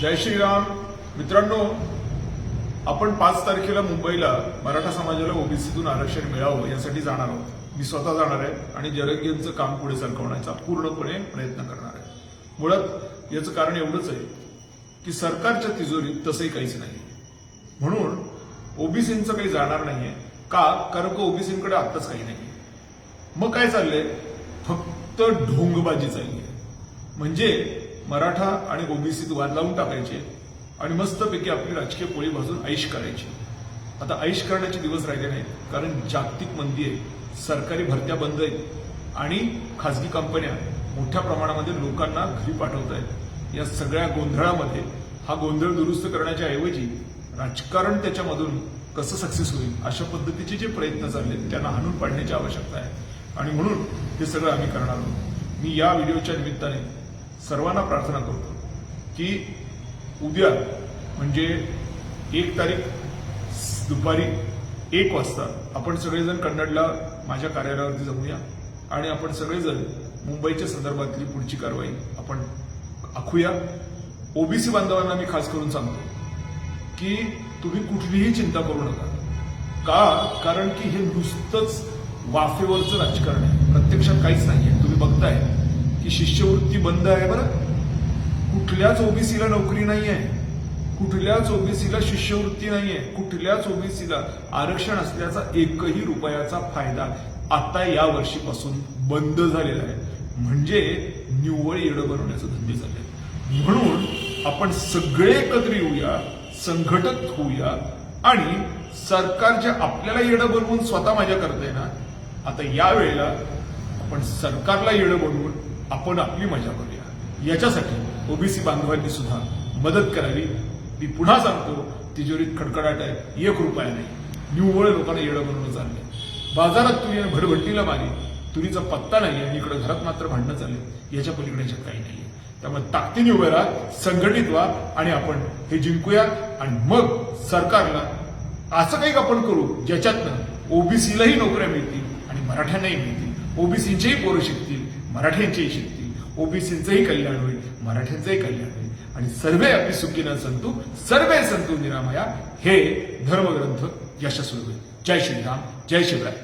जय श्रीराम. मित्रांनो आपण पाच तारखेला मुंबईला मराठा समाजाला ओबीसीतून आरक्षण मिळावं यासाठी जाणार आहोत. मी स्वतः जाणार आहे आणि जरंगींचं काम पुढे सरकवण्याचा पूर्णपणे प्रयत्न करणार आहे. मुळात याचं कारण एवढंच आहे की सरकारच्या तिजोरीत तसंही काहीच नाही. म्हणून ओबीसींचं काही जाणार नाहीये. का? कारण का ओबीसींकडे आत्ताच काही नाही मग काय चाललंय? फक्त ढोंगबाजी चालली आहे म्हणजे मराठा आणि ओबीसीत वाद लावून टाकायचे आणि मस्तपैकी आपली राजकीय पोळी भाजून ऐश करायची. आता ऐश करण्याचे दिवस राहिले नाहीत कारण जागतिक मंदी आहे सरकारी भरत्या बंद आहेत आणि खासगी कंपन्या मोठ्या प्रमाणामध्ये लोकांना घरी पाठवत आहेत या सगळ्या गोंधळामध्ये हा गोंधळ दुरुस्त करण्याच्या ऐवजी राजकारण त्याच्यामधून कसं सक्सेस होईल अशा पद्धतीचे जे प्रयत्न चालले आहेत, त्यांना हाणून पाडण्याची आवश्यकता आहे. आणि म्हणून हे सगळं आम्ही करणार आहोत. मी या व्हिडिओच्या निमित्ताने सर्वांना प्रार्थना करतो की उद्या म्हणजे एक तारीख दुपारी एक वाजता आपण सगळेजण कन्नडला माझ्या कार्यालयावरती जमूया आणि आपण सगळेजण मुंबईच्या संदर्भातली पुढची कारवाई आपण आखूया. ओबीसी बांधवांना मी खास करून सांगतो की तुम्ही कुठलीही चिंता करू नका. का? कारण की हे नुसतंच वाफेवरचं राजकारण आहे. प्रत्यक्षात काहीच नाहीये. तुम्ही बघताय. की शिष्यवृत्ती बंद आहे बरं. कुठल्याच ओबीसीला नोकरी नाही आहे कुठल्याच ओबीसीला शिष्यवृत्ती नाहीये. कुठल्याच ओबीसीला आरक्षण असल्याचा एकही रुपयाचा फायदा आता या वर्षीपासून बंद झालेला आहे. म्हणजे निव्वळ येडं बनवण्याचं धंदे झाले म्हणून आपण सगळे एकत्र येऊया संघटक होऊया आणि सरकार जे आपल्याला येडं बनवून स्वतः माझ्या करतंय ना आता या वेळेला आपण सरकारला येडं बनवून आपण आपली मजा करूया. याच्यासाठी ओबीसी बांधवांनी सुद्धा मदत करावी. मी पुन्हा सांगतो तिजोरीत खडखडाट आहे. एक रुपया नाही. निव्वळ लोकांना येडं बनवणं चाललंय. बाजारात तुरी भरभट्टीला मारी तुरीचा पत्ता नाही आणि इकडे घरात मात्र भांडणं चालले. याच्या पलीकडे याच्यात काही नाही त्यामुळे ताकदीने उभे राहा संघटित व्हा आणि आपण हे जिंकूया आणि मग सरकारला असं काही आपण करू ज्याच्यातनं ओबीसीलाही नोकऱ्या मिळतील आणि मराठ्यांनाही मिळतील. ओबीसीचेही पोरं शिकतील. मराठ्यांचीही शक्ती. ओबीसींचंही कल्याण होईल मराठ्यांचंही कल्याण होईल. आणि सर्वे आपली सुखीनं संतू सर्वे संतू निरामया हे धर्मग्रंथ यशस्वी होईल. जय श्रीराम जय शिवराय.